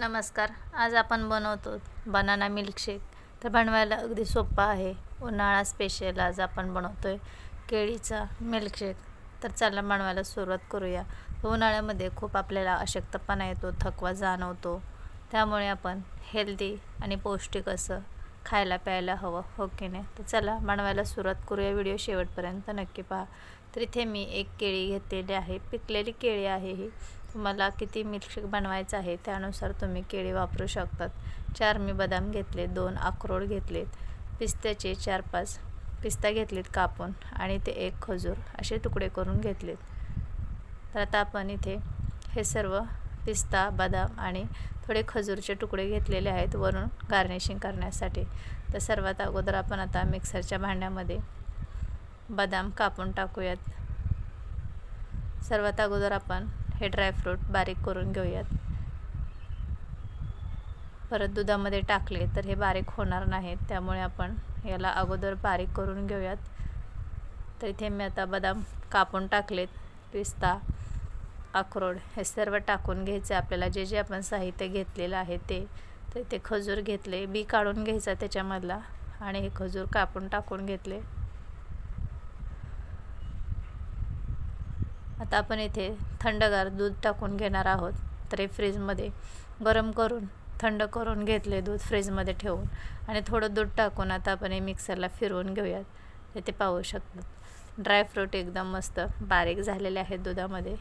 नमस्कार. आज आपण बनवतो बनाना मिल्कशेक तर बनवायला अगदी सोपा आहे. उन्हाळा स्पेशल आज आपण बनवतो आहे केळीचा मिल्कशेक तर चला बनवायला सुरुवात करूया. उन्हाळ्यामध्ये खूप आपल्याला अशक्तपणा येतो थकवा जाणवतो. त्यामुळे आपण हेल्दी आणि पौष्टिक असं खायला प्यायला हवं हो की नाही? तर चला बनवायला सुरुवात करूया. व्हिडिओ शेवटपर्यंत नक्की पहा. तर इथे मी एक केळी घेतलेली आहे. पिकलेली केळी आहे ही. तुम्हाला किती मिल्कशेक बनवायचं आहे त्यानुसार तुम्ही केळी वापरू शकतात. चार मी बदाम घेतले दोन अक्रोड घेतलेत पिस्त्याचे चार पाच पिस्ता घेतलेत कापून आणि ते एक खजूर असे तुकडे करून घेतलेत. तर आता आपण इथे हे सर्व पिस्ता बदाम आणि थोडे खजूरचे तुकडे घेतलेले आहेत वरून गार्निशिंग करण्यासाठी. तर सर्वात अगोदर आपण आता मिक्सरच्या भांड्यामध्ये बदाम कापून टाकूयात. सर्वात अगोदर आपण हे ड्रायफ्रूट बारीक करून घेऊयात. परत दुधामध्ये टाकले तर हे बारीक होणार नाहीत त्यामुळे आपण याला अगोदर बारीक करून घेऊयात. तर इथे मी आता बदाम कापून टाकलेत पिस्ता अक्रोड हे सर्व टाकून घ्यायचे. आपल्याला जे जे आपण साहित्य घेतलेलं आहे ते तर इथे खजूर घेतले बी काढून घ्यायचा त्याच्यामधला आणि हे खजूर कापून टाकून घेतले. आता आपण इथे थंडगार दूध टाकून घेणार आहोत. तर हे फ्रीजमध्ये गरम करून थंड करून घेतले दूध फ्रीजमध्ये ठेवून. आणि थोडं दूध टाकून आता आपण हे मिक्सरला फिरवून घेऊयात. ते पाहू शकतात ड्रायफ्रूट एकदम मस्त बारीक झालेले आहेत दुधामध्ये.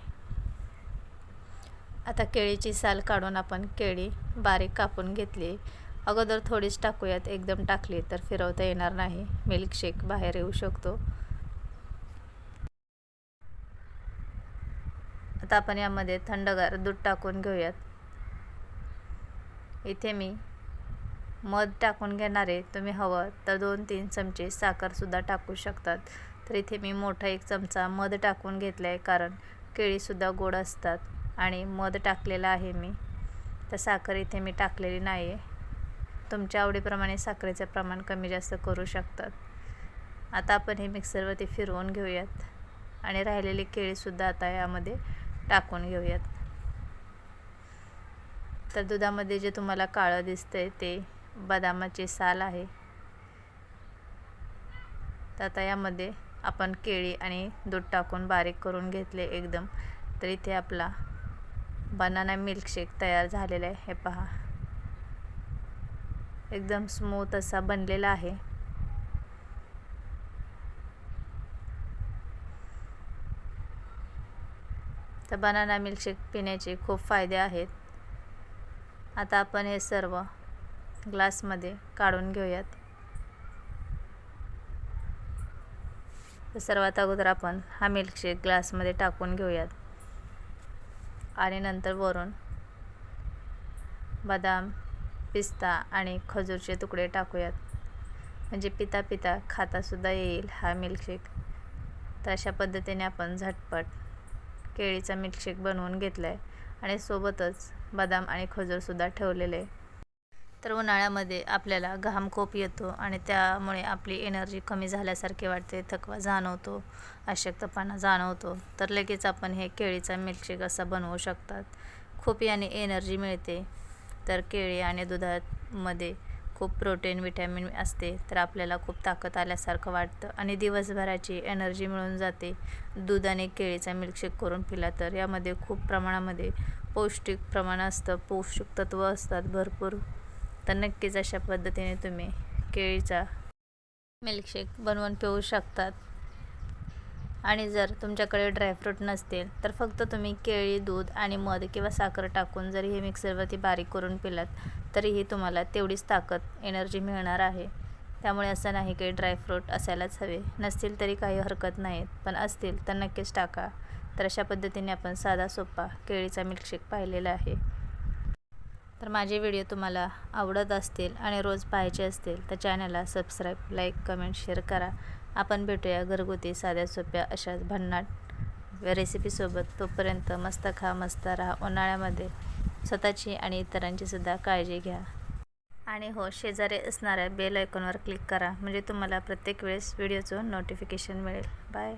आता केळीची साल काढून आपण केळी बारीक कापून घेतली. अगोदर थोडीच टाकूयात. एकदम टाकली तर फिरवता येणार नाही. मिल्कशेक बाहेर येऊ शकतो. आता आपण यामध्ये थंडगार दूध टाकून घेऊयात. इथे मी मध टाकून घेणारे तुम्ही हवं तर दोन तीन चमचे साखरसुद्धा टाकू शकतात. तर इथे मी मोठा एक चमचा मध टाकून घेतला आहे कारण केळीसुद्धा गोड असतात आणि मध टाकलेला आहे मी. तर साखर इथे मी टाकलेली नाही आहे तुमच्या आवडीप्रमाणे साखरेचं प्रमाण कमी जास्त करू शकतात. आता आपण हे मिक्सरवरती फिरवून घेऊयात. आणि राहिलेली केळीसुद्धा आता यामध्ये टाकून घेऊयात. तर दुधामध्ये जे तुम्हाला काळं दिसतंय ते बदामाचे साल आहे. तर आता यामध्ये आपण केळी आणि दूध टाकून बारीक करून घेतले एकदम. तर इथे आपला बनाना मिल्कशेक तयार झालेला आहे. हे पहा. एकदम स्मूथ असा बनलेला आहे. तर बनाना मिल्कशेक पिण्याचे खूप फायदे आहेत. आता आपण हे सर्व ग्लासमध्ये काढून घेऊयात. तर सर्वात अगोदर आपण हा मिल्कशेक ग्लासमध्ये टाकून घेऊयात. आणि नंतर वरून बदाम पिस्ता आणि खजूरचे तुकडे टाकूयात. म्हणजे पिता पिता खातासुद्धा येईल हा मिल्कशेक तर अशा पद्धतीने आपण झटपट केळीचा मिल्कशेक बनवून घेतला आहे आणि सोबतच बदाम आणि खजूरसुद्धा ठेवलेले. आहे तर उन्हाळ्यामध्ये आपल्याला घाम खूप येतो आणि त्यामुळे आपली एनर्जी कमी झाल्यासारखे वाटते थकवा जाणवतो अशक्तपणा जाणवतो. तर लगेच आपण हे केळीचा मिल्कशेक असा बनवू शकतात. खूप याने एनर्जी मिळते. तर केळी आणि दुधामध्ये खूप प्रोटीन विटॅमिन असते तर आपल्याला खूप ताकद आल्यासारखं वाटतं. आणि दिवसभराची एनर्जी मिळून जाते. दूध आणि केळीचा मिल्कशेक करून पिला तर यामध्ये खूप प्रमाणामध्ये पौष्टिक प्रमाण असतं पौष्टिक तत्व असतात भरपूर. तर नक्कीच अशा पद्धतीने तुम्ही केळीचा मिल्कशेक बनवून पिऊ शकतात. आणि जर तुमच्याकडे ड्रायफ्रूट नसतील तर फक्त तुम्ही केळी दूध आणि मध किंवा साखर टाकून जरी हे मिक्सरवरती बारीक करून पिलात तरीही तुम्हाला तेवढीच ताकद एनर्जी मिळणार आहे. त्यामुळे असं नाही की ड्रायफ्रूट असायलाच हवे. नसतील तरी काही हरकत नाहीत पण असतील तर नक्कीच टाका. तर अशा पद्धतीने आपण साधा सोपा केळीचा मिल्कशेक पाहिलेला आहे. तर माझे व्हिडिओ तुम्हाला आवडत असतील आणि रोज पाहायचे असतील तर चॅनलला सबस्क्राईब लाईक कमेंट शेअर करा. आपण भेटूया घरगुती साध्या सोप्या अशाच भन्नाट रेसिपीसोबत तोपर्यंत मस्त खा मस्त राहा. उन्हाळ्यामध्ये स्वतःची आणि इतरांची सुद्धा काळजी घ्या. आणि हो शेजारी असणाऱ्या बेल आयकॉनवर क्लिक करा. म्हणजे तुम्हाला प्रत्येक वेळेस व्हिडिओचं नोटिफिकेशन मिळेल. बाय